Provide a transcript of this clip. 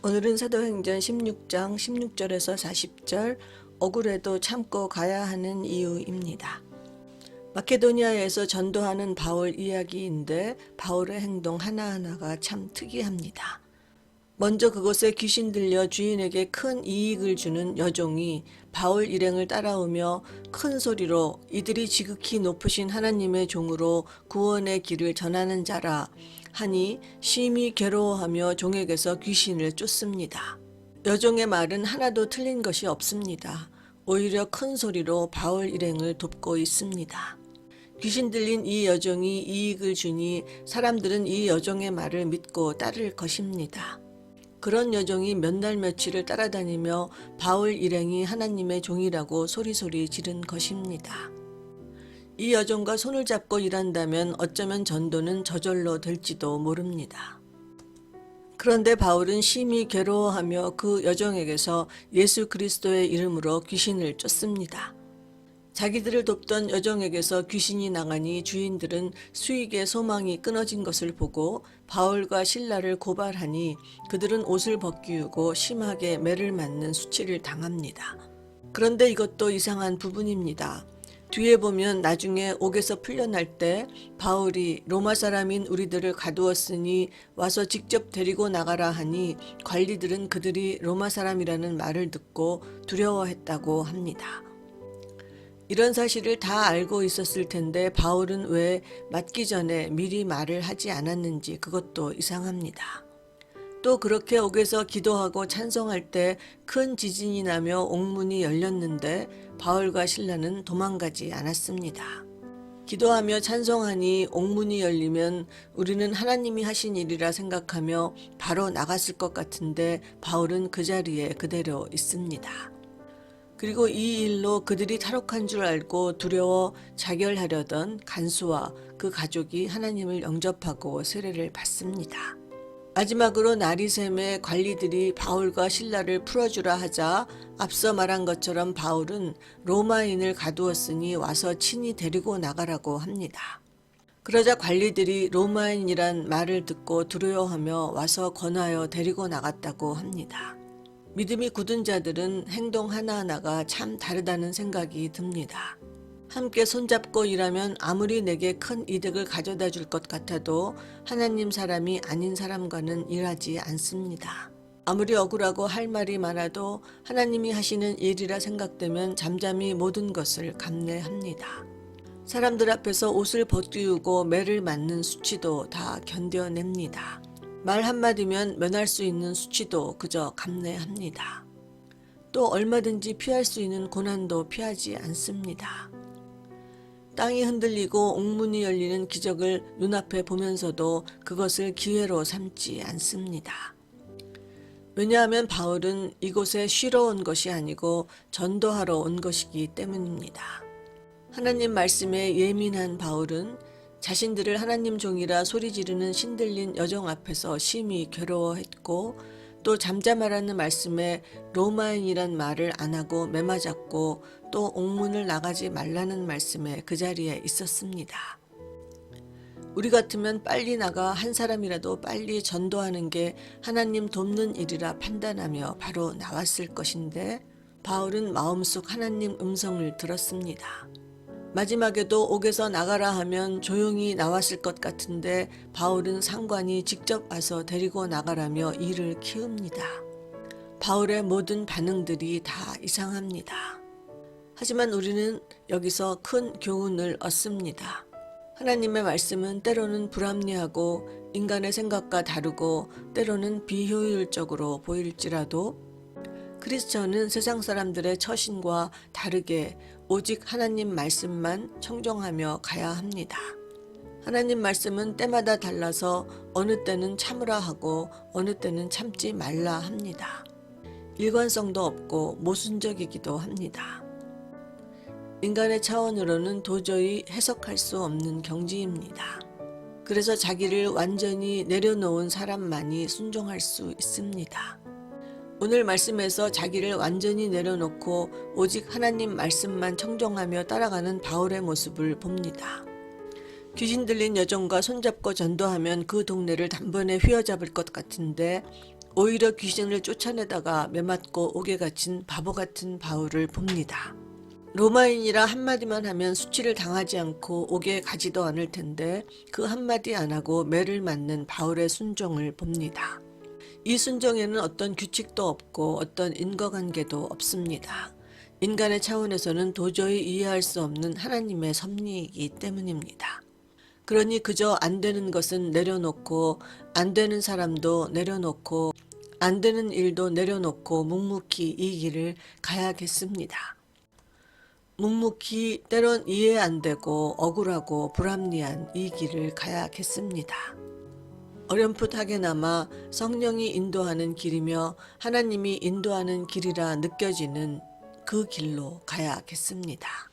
오늘은 사도행전 16장 16절에서 40절 억울해도 참고 가야 하는 이유입니다. 마케도니아에서 전도하는 바울 이야기인데 바울의 행동 하나하나가 참 특이합니다. 먼저 그곳에 귀신 들려 주인에게 큰 이익을 주는 여종이 바울 일행을 따라오며 큰 소리로 이들이 지극히 높으신 하나님의 종으로 구원의 길을 전하는 자라 하니 심히 괴로워하며 종에게서 귀신을 쫓습니다. 여종의 말은 하나도 틀린 것이 없습니다. 오히려 큰 소리로 바울 일행을 돕고 있습니다. 귀신 들린 이 여종이 이익을 주니 사람들은 이 여종의 말을 믿고 따를 것입니다. 그런 여종이 몇 날 며칠을 따라다니며 바울 일행이 하나님의 종이라고 소리소리 지른 것입니다. 이 여종과 손을 잡고 일한다면 어쩌면 전도는 저절로 될지도 모릅니다. 그런데 바울은 심히 괴로워하며 그 여종에게서 예수 그리스도의 이름으로 귀신을 쫓습니다. 자기들을 돕던 여종에게서 귀신이 나가니 주인들은 수익의 소망이 끊어진 것을 보고 바울과 신라를 고발하니 그들은 옷을 벗기우고 심하게 매를 맞는 수치를 당합니다. 그런데 이것도 이상한 부분입니다. 뒤에 보면 나중에 옥에서 풀려날 때 바울이 로마 사람인 우리들을 가두었으니 와서 직접 데리고 나가라 하니 관리들은 그들이 로마 사람이라는 말을 듣고 두려워했다고 합니다. 이런 사실을 다 알고 있었을 텐데 바울은 왜 맞기 전에 미리 말을 하지 않았는지 그것도 이상합니다. 또 그렇게 옥에서 기도하고 찬송할 때 큰 지진이 나며 옥문이 열렸는데 바울과 신라는 도망가지 않았습니다. 기도하며 찬송하니 옥문이 열리면 우리는 하나님이 하신 일이라 생각하며 바로 나갔을 것 같은데 바울은 그 자리에 그대로 있습니다. 그리고 이 일로 그들이 탈옥한 줄 알고 두려워 자결하려던 간수와 그 가족이 하나님을 영접하고 세례를 받습니다. 마지막으로 나리샘의 관리들이 바울과 신라를 풀어주라 하자 앞서 말한 것처럼 바울은 로마인을 가두었으니 와서 친히 데리고 나가라고 합니다. 그러자 관리들이 로마인이란 말을 듣고 두려워하며 와서 권하여 데리고 나갔다고 합니다. 믿음이 굳은 자들은 행동 하나하나가 참 다르다는 생각이 듭니다. 함께 손잡고 일하면 아무리 내게 큰 이득을 가져다 줄 것 같아도 하나님 사람이 아닌 사람과는 일하지 않습니다. 아무리 억울하고 할 말이 많아도 하나님이 하시는 일이라 생각되면 잠잠히 모든 것을 감내합니다. 사람들 앞에서 옷을 벗기우고 매를 맞는 수치도 다 견뎌냅니다. 말 한마디면 면할 수 있는 수치도 그저 감내합니다. 또 얼마든지 피할 수 있는 고난도 피하지 않습니다. 땅이 흔들리고 옥문이 열리는 기적을 눈앞에 보면서도 그것을 기회로 삼지 않습니다. 왜냐하면 바울은 이곳에 쉬러 온 것이 아니고 전도하러 온 것이기 때문입니다. 하나님 말씀에 예민한 바울은 자신들을 하나님 종이라 소리 지르는 신들린 여정 앞에서 심히 괴로워했고 또 잠잠하라는 말씀에 로마인이란 말을 안 하고 매맞았고 또 옥문을 나가지 말라는 말씀에 그 자리에 있었습니다. 우리 같으면 빨리 나가 한 사람이라도 빨리 전도하는 게 하나님 돕는 일이라 판단하며 바로 나왔을 것인데 바울은 마음속 하나님 음성을 들었습니다. 마지막에도 옥에서 나가라 하면 조용히 나왔을 것 같은데 바울은 상관이 직접 와서 데리고 나가라며 일을 키웁니다. 바울의 모든 반응들이 다 이상합니다. 하지만 우리는 여기서 큰 교훈을 얻습니다. 하나님의 말씀은 때로는 불합리하고 인간의 생각과 다르고 때로는 비효율적으로 보일지라도 크리스천은 세상 사람들의 처신과 다르게 오직 하나님 말씀만 청정하며 가야 합니다. 하나님 말씀은 때마다 달라서 어느 때는 참으라 하고 어느 때는 참지 말라 합니다. 일관성도 없고 모순적이기도 합니다. 인간의 차원으로는 도저히 해석할 수 없는 경지입니다. 그래서 자기를 완전히 내려놓은 사람만이 순종할 수 있습니다. 오늘 말씀에서 자기를 완전히 내려놓고 오직 하나님 말씀만 청정하며 따라가는 바울의 모습을 봅니다. 귀신 들린 여종과 손잡고 전도하면 그 동네를 단번에 휘어잡을 것 같은데 오히려 귀신을 쫓아내다가 매맞고 옥에 갇힌 바보 같은 바울을 봅니다. 로마인이라 한마디만 하면 수치를 당하지 않고 옥에 가지도 않을 텐데 그 한마디 안 하고 매를 맞는 바울의 순종을 봅니다. 이 순종에는 어떤 규칙도 없고 어떤 인과관계도 없습니다. 인간의 차원에서는 도저히 이해할 수 없는 하나님의 섭리이기 때문입니다. 그러니 그저 안 되는 것은 내려놓고 안 되는 사람도 내려놓고 안 되는 일도 내려놓고 묵묵히 이 길을 가야겠습니다. 묵묵히 때론 이해 안 되고 억울하고 불합리한 이 길을 가야겠습니다. 어렴풋하게나마 성령이 인도하는 길이며 하나님이 인도하는 길이라 느껴지는 그 길로 가야겠습니다.